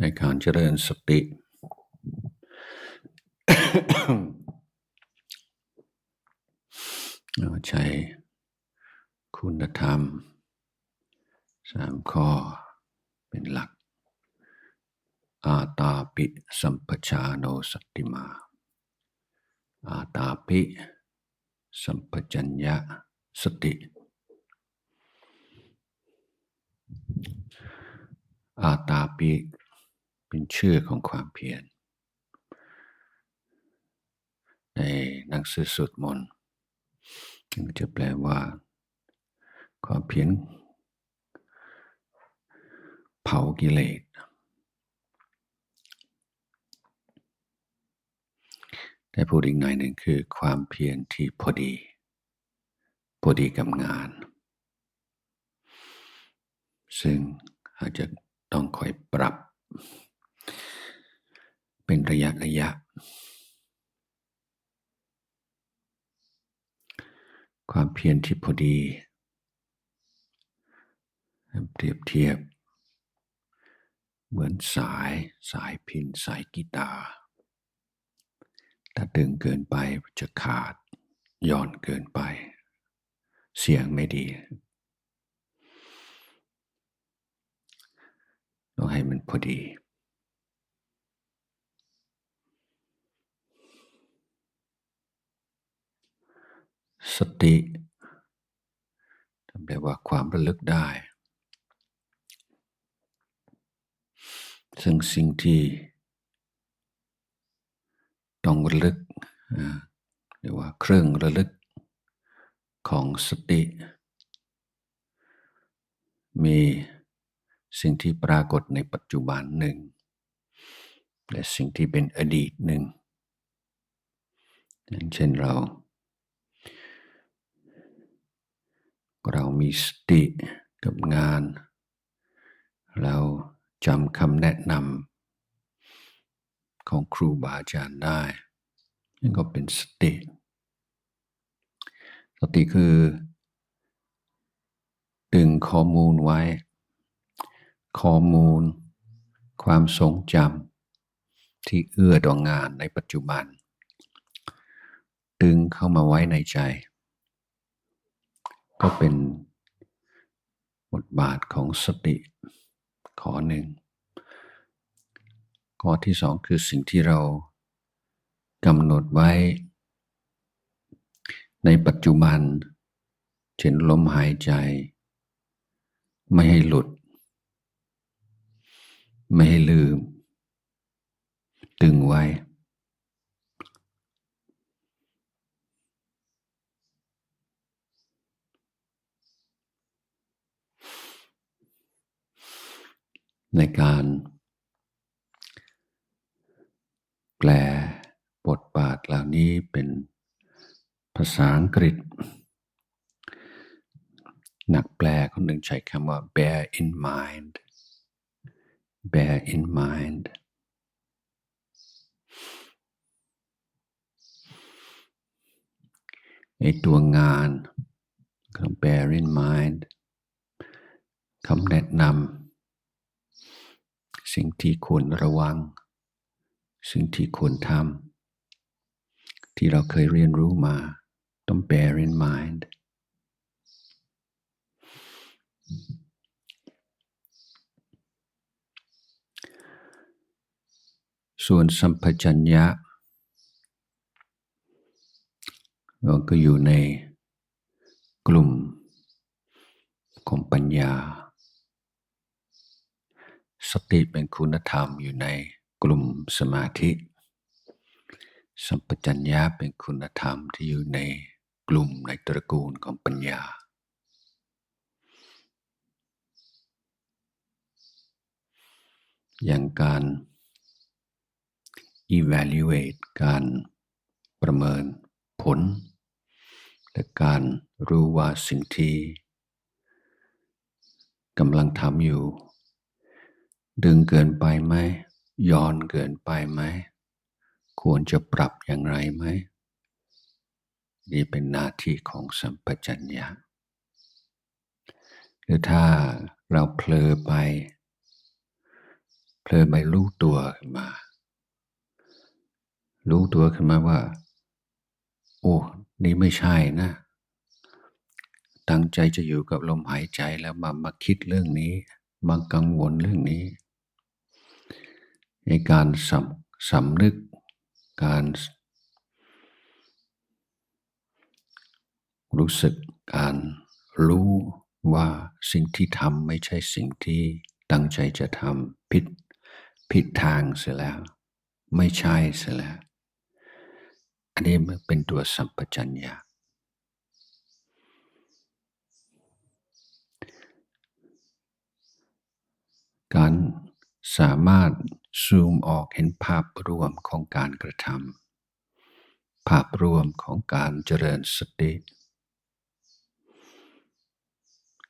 ในการเจริญสติ ใช้คุณธรรมสามข้อเป็นหลัก อาตาปิสัมปชาโนสตติมา อาตาปิสัมปจัญญะสติ อาตาปิ เป็นชื่อของความเพียร ในหนังสือสวดมนต์ซึ่งจะแปลว่า ความเพียรเผากิเลสแต่พูดอีกหน่อยหนึ่งคือความเพียรที่พอดี พอดีกับงาน ซึ่งอาจจะต้องคอยปรับ เป็นระยะระยะ ความเพียรที่พอดี เปรียบเทียบ เหมือนสายสายพินสายกีตาร์ถ้าดึงเกินไปจะขาดย่อนเกินไป เสียงไม่ดีต้องให้มันพอดี สติแปลว่าความระลึกได้ ซึ่งสิ่งที่ต้องระลึกเรียกว่าเครื่องระลึกของสติ มีสิ่งที่ปรากฏในปัจจุบันหนึ่ง และสิ่งที่เป็นอดีตหนึ่งอย่างเช่นเรา เรามีสติกับงาน เราจำคำแนะนำของครูบาอาจารย์ได้นั่นก็เป็นสติ สติคือ ดึงข้อมูลไว้ ข้อมูล ความทรงจำที่เอื้อต่องานในปัจจุบัน ดึงเข้ามาไว้ในใจ ก็เป็นบทบาทของสติข้อหนึ่งข้อที่สองคือสิ่งที่เรากำหนดไว้ ในปัจจุบัน เช่นลมหายใจ ไม่ให้หลุด ไม่ให้ลืม ตึงไว้ ในการแปลบทบาทเหล่านี้เป็นภาษาอังกฤษ นักแปลคนหนึ่งใช้คำว่า bear in mind bear in mind ไอตัวงานคำ bear in mind คำแนะนำ สิ่งที่ควรระวัง สิ่งที่ควรทำที่เราเคยเรียนรู้มาต้อง bear in mind ส่วนสัมปชัญญะเราก็อยู่ในกลุ่มของปัญญา สติเป็นคุณธรรมอยู่ในกลุ่มสมาธิ สัมปชัญญะเป็นคุณธรรมที่อยู่ในกลุ่มในตระกูลของปัญญา อย่างการ evaluate การประเมินผล และการรู้ว่าสิ่งที่กำลังทำอยู่ ดึงเกินไปไหมย้อนเกินไปไหม ควรจะปรับอย่างไรไหม นี่เป็นหน้าที่ของสัมปชัญญะหรือถ้าเราเผลอไปเผลอไปรู้ตัวขึ้นมา รู้ตัวขึ้นมาว่า โอ้ นี่ไม่ใช่นะ ตั้งใจจะอยู่กับลมหายใจแล้วมามาคิดเรื่องนี้มากังวลเรื่องนี้ ในการสำสำนึกการรู้สึกการรู้ว่าสิ่งที่ทำไม่ใช่สิ่งที่ตั้งใจจะทำผิดผิดทางเสียแล้ว ไม่ใช่เสียแล้ว อันนี้มันเป็นตัวสัมปชัญญะการสามารถ ซูมออกเห็นภาพรวมของการกระทำภาพรวมของการเจริญสติ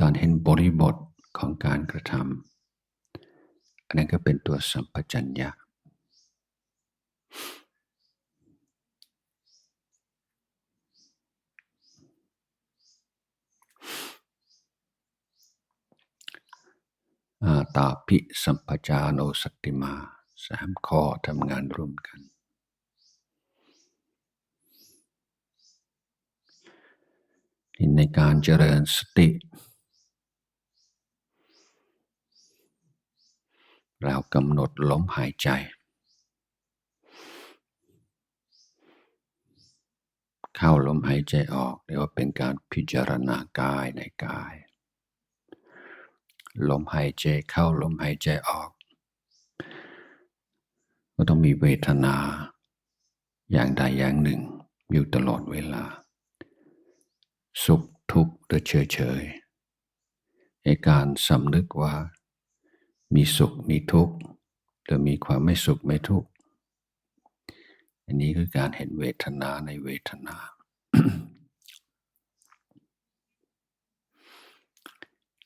การเห็นบริบทของการกระทำอันนั้นก็เป็นตัวสัมปชัญญะ ตาพิสัมปจาโนสติมาสามข้อทำงานร่วมกัน ในการเจริญสติ เรากำหนดลมหายใจ เข้าลมหายใจออกเรียกว่าเป็นการพิจารณากายในกาย ลมหายใจเข้าลมหายใจออก ก็ต้องมีเวทนา อย่างใดอย่างหนึ่งอยู่ตลอดเวลา สุขทุกข์หรือเฉยเฉยในการสำนึกว่า มีสุขมีทุกข์หรือมีความไม่สุขไม่ทุกข์อันนี้คือการเห็นเวทนาในเวทนา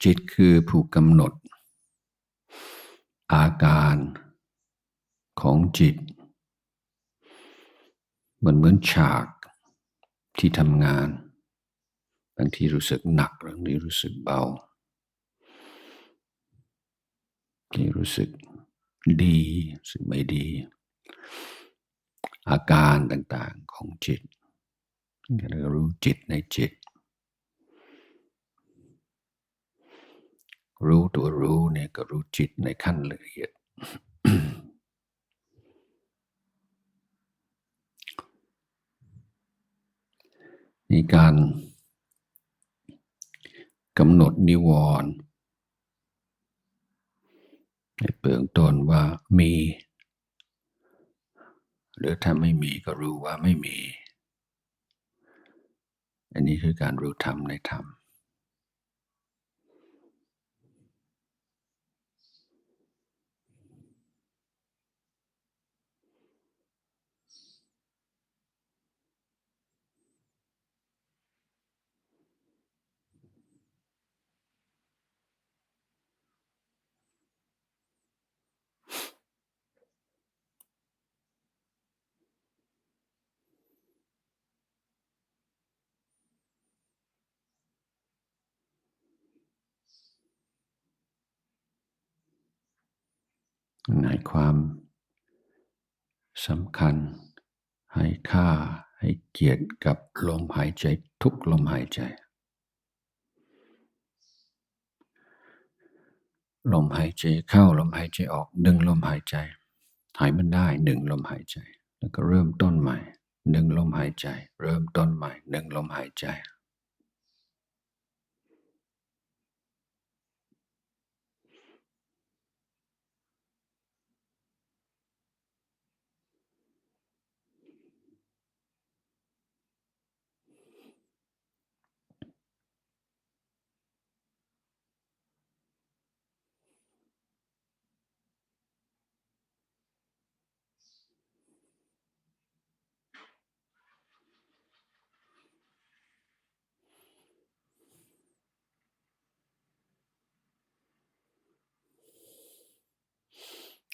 จิตคือผู้กำหนด อาการของจิต มันเหมือนฉากที่ทำงาน บางทีรู้สึกหนักบางทีรู้สึกเบาที่รู้สึกดีรู้สึกไม่ดี อาการต่างๆของจิตเรารู้จิตในจิต รู้ตัวรู้เนี่ยก็รู้จิตในขั้นละเอียด มีการกำหนดนิวรณ์ในเบื้องต้นว่ามี หรือถ้าไม่มีก็รู้ว่าไม่มี อันนี้คือการรู้ธรรมในธรรม ในความสำคัญ ให้ค่าให้เกียรติกับลมหายใจทุกลมหายใจ ลมหายใจเข้าลมหายใจออกหนึ่งลมหายใจ หายมันได้หนึ่งลมหายใจ แล้วก็เริ่มต้นใหม่หนึ่งลมหายใจ เริ่มต้นใหม่หนึ่งลมหายใจ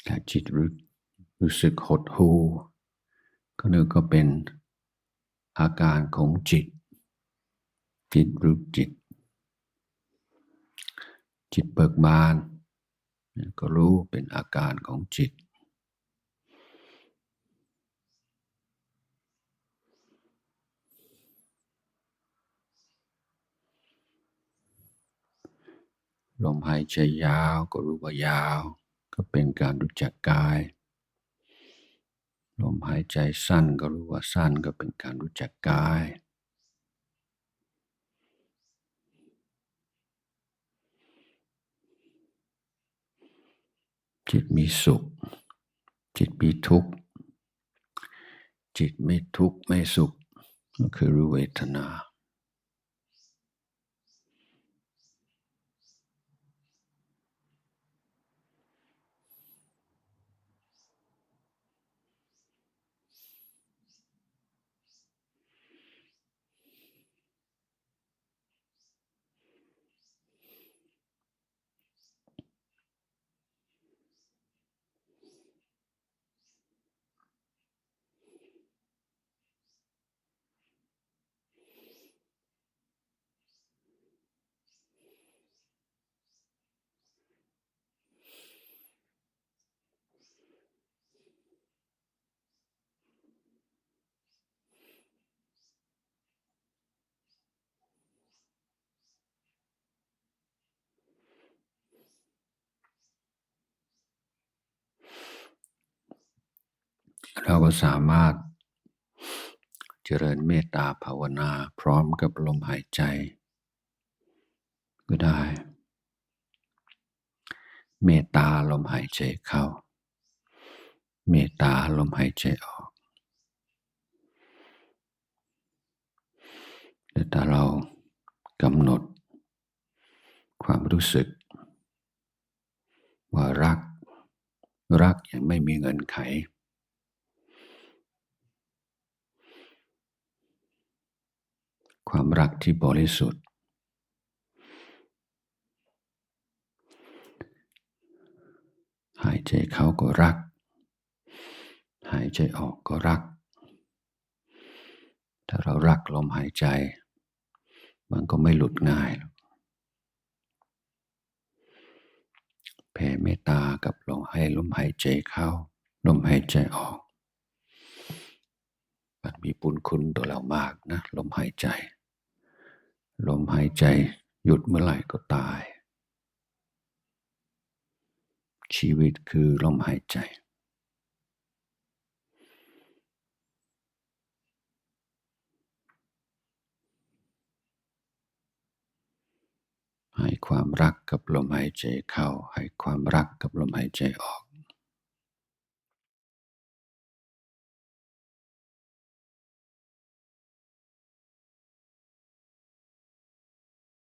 ถ้าจิตรู้รู้สึกหดหูก็นึกก็เป็นอาการของจิต จิตรู้จิต จิตเบิกบาน ก็รู้เป็นอาการของจิต ลมหายใจยาวก็รู้ว่ายาว ก็เป็นการรู้จักกาย ลมหายใจสั้นก็รู้ว่าสั้นก็เป็นการรู้จักกาย จิตมีสุข จิตมีทุกข์ จิตไม่ทุกข์ไม่สุข ก็คือรู้เวทนา เราก็สามารถเจริญเมตตาภาวนาพร้อมกับลมหายใจ ก็ได้ เมตตาลมหายใจเข้า เมตตาลมหายใจออกแต่ถ้าเรากำหนด ความรู้สึก ว่ารัก รักอยังไม่มีเงินไข ความรักที่บริสุทธิ์ หายใจเข้าก็รัก หายใจออกก็รัก ถ้าเรารักลมหายใจ มันก็ไม่หลุดง่ายแผ่เมตตากับลมให้ลมหายใจเข้า ลมหายใจออกมันมีบุญคุณต่อเรามากนะ ลมหายใจ ลมหายใจหยุดเมื่อไหร่ก็ตาย ชีวิตคือลมหายใจ ให้ความรักกับลมหายใจเข้า ให้ความรักกับลมหายใจออก